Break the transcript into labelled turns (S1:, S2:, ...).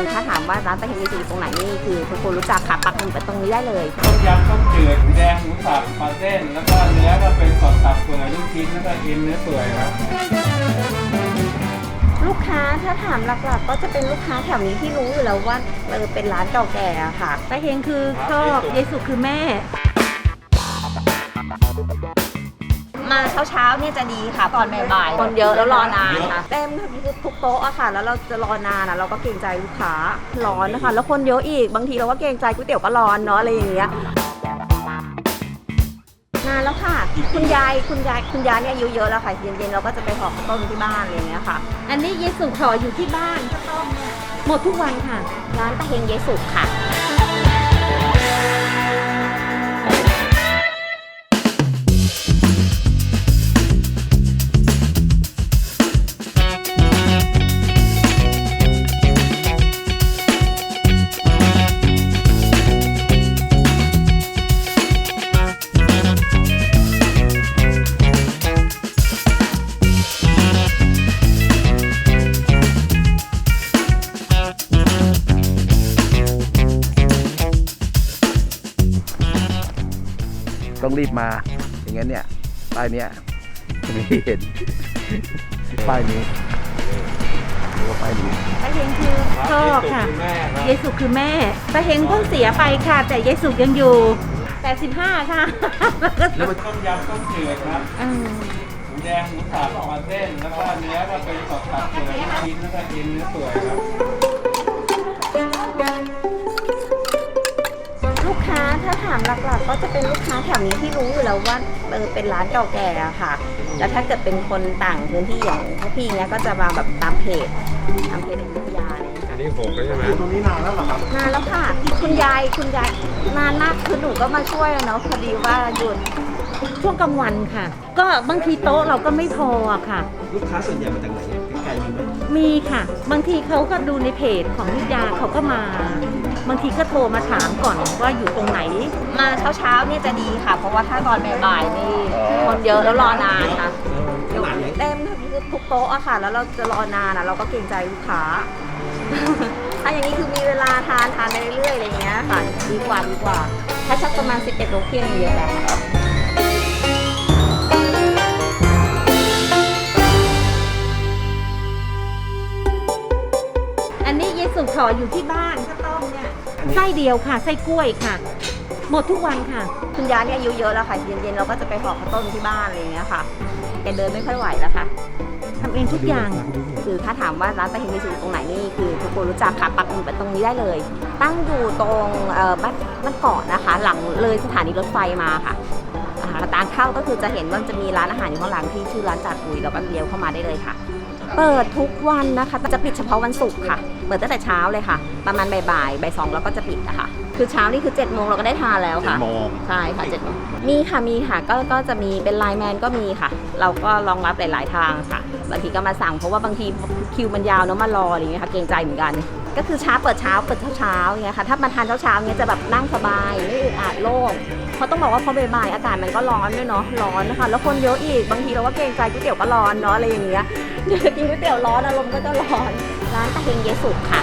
S1: คือถ้าถามว่าร้านตะเฮงเยสุอยู่ตรงไหนนี่คือทุกคนรู้จักค่ะปักหมุดไปตรงนี้ได้เลย
S2: ต้มยำต้มจืดหมูแดงหมูสับปลาเส้น แล้วก็เนื้อก็เป็นสดสับเปื่อยลูกชิ้นแล้วก็เอ็นเนื้อเปื่อยครับ
S1: ลูกค้าถ้าถามหลักๆ ก็จะเป็นลูกค้าแถวนี้ที่รู้อยู่แล้วว่าเออเป็นร้านเก่าแก่อะค่ะ
S3: ตาเฮงคือชอบเยสุคือแม่
S1: มาเช้าๆเนี่ยจะดีค่ะ ตอนบ่ายๆคนเยอะแล้วรอนานค่ะเต็มทุกโต๊ะอะค่ะ แล้วเราจะรอนานอะเราก็เกรงใจลูกค้าร้อนนะคะ แล้วคนเยอะอีกบางทีเราก็เกรงใจก๋วยเตี๋ยวก็ร้อนเนาะอะไรอย่างเงี้ยนานแล้วค่ะ คุณยายคุณยายคุณยายเนี่ยอายุเยอะแล้วค่ะเย็นๆเราก็จะไปห่อข้าวต้มที่บ้านอะไรอย่างเงี้ยค่ะ
S3: อันนี้เยสุขออยู่ที่บ้านข้าวต้มเนี่ยหมดทุกวันค่ะ
S1: ร้านตะเฮงเยสุค่ะ
S4: ต้องรีบมา อย่างงั้นเนี่ยป้ายเนี้ยไม่เห็น ป้ายนี้หรือว่าป้ายนี้
S3: ตาเฮงคือชอบค่ะ
S2: แม่ครับ
S3: เยสุคือแม่ตาเฮงเพิ่งเสียไปค่ะ แต่เยสุยังอยู่85ค่ะ
S4: แล้วมัน
S2: ต้มยำต้มจืดครับ
S3: อืม
S2: หมูแดงหมูสับปลาเส้น แล้วก็เนื้อก็เป็นสดสับเปื่อยลูกชิ้นแล้วก็เอ็นเนื้อเปื่อยครับ
S1: ถ้าถามหลักๆ ก็จะเป็นลูกค้าแถวนี้ที่รู้อยู่แล้วว่าเออเป็นร้านเก่าแก่อะค่ะ แล้วถ้าเกิดเป็นคนต่างพื้นที่อย่างพวกพี่เนี้ยก็จะมาแบบตามเพจตามเพจในวิทยาอะไรอย่างเงี้ยค่ะ
S2: นี่หกแล้วใช่ไหม
S1: นานแล้วค่ะ คุณยายคุณยายนานมากคือหนูก็มาช่วยอะเนาะพอดีว่าหยุด
S3: ช่วงกลางวันค่ะ ก็บางทีโต๊ะเราก็ไม่พออะค่ะ
S5: ลูกค้าส่วนใหญ่มาจากไหนไกลๆมีไหม
S3: มีค่ะ บางทีเขาก็ดูในเพจของนิยาเขาก็มา บางทีก็โทรมาถามก่อนว่าอยู่ตรงไหน
S1: มาเช้าๆเนี่ยจะดีค่ะ เพราะว่าถ้าตอนบ่ายๆนี่คนเยอะแล้วรอนานค่ะ
S5: ขนาดไหน
S1: เต็มทุกโต๊ะอะค่ะ แล้วเราจะรอนานอะเราก็เกรงใจลูกค้า ถ้าอย่างนี้คือมีเวลาทานทานไปเรื่อยๆอะไรอย่างเงี้ยค่ะดีกว่าดีกว่า ถ้าชักประมาณ 11โมงเที่ยงเยอะแล้วค่ะ
S3: อันนี้เยสุขออยู่ที่บ้าน ไส้เดียวค่ะ ไส้กล้วยค่ะ หมดทุกวันค่ะ
S1: คุณยายเนี่ยอายุเยอะแล้วค่ะ เย็นๆเราก็จะไปห่อข้าวต้มที่บ้านอะไรอย่างเงี้ยค่ะแกเดินไม่ค่อยไหวแล้วค่ะ
S3: ทำเองทุกอย่าง
S1: คือถ้าถามว่าร้านตะเฮงมิสุตรงไหนนี่คือทุกคนรู้จักค่ะปักหมุดไปตรงนี้ได้เลย ตั้งอยู่ตรงเอ่อบ้านบ้านเกาะนะคะ หลังเลยสถานีรถไฟมาค่ะอ่าทางเข้าก็คือจะเห็นว่าจะมีร้านอาหารอยู่ข้างหลังที่ชื่อร้านจัดปุยเราก็เลี้ยวเข้ามาได้เลยค่ะ เปิดทุกวันนะคะแต่จะปิดเฉพาะวันศุกร์ค่ะ เปิดตั้งแต่เช้าเลยค่ะ ประมาณบ่ายๆบ่ายสองเราก็จะปิดนะคะคือเช้านี่คือ7จ็ดโมงเราก็ได้ทานแล้วค่ะ
S5: โมง
S1: ใช่ค่ะเจ็ดโมงมีค่ะมีค่ะก็ก็จะมีเป็นไลน์แมนก็มีค่ะ เราก็รองรับหลาย ๆ ทางค่ะ บางทีก็มาสั่งเพราะว่าบางทีคิวมันยาวเนาะมารออะไรอย่างเงี้ยค่ะเกรงใจเหมือนกัน ก็คือเช้าเปิดเช้าเปิดเช้าเช้าอย่างเงี้ยค่ะถ้ามาทานเช้าเช้าเงี้ยจะแบบนั่งสบายไม่อึดอัดโล่งเพราะต้องบอกว่าพอบ่ายๆอากาศมันก็ร้อนด้วยเนาะร้อนนะคะแล้วคนเยอะอีกบางทีเราก็เกรงใจก๋วยเตี๋ยวก็ร้อนเนาะอะไรอย่างเงี้ยกินก๋วยเตี๋ยวร้อนอารมณ์ก็จะร้อนร้านตะเฮงเยสุค่ะ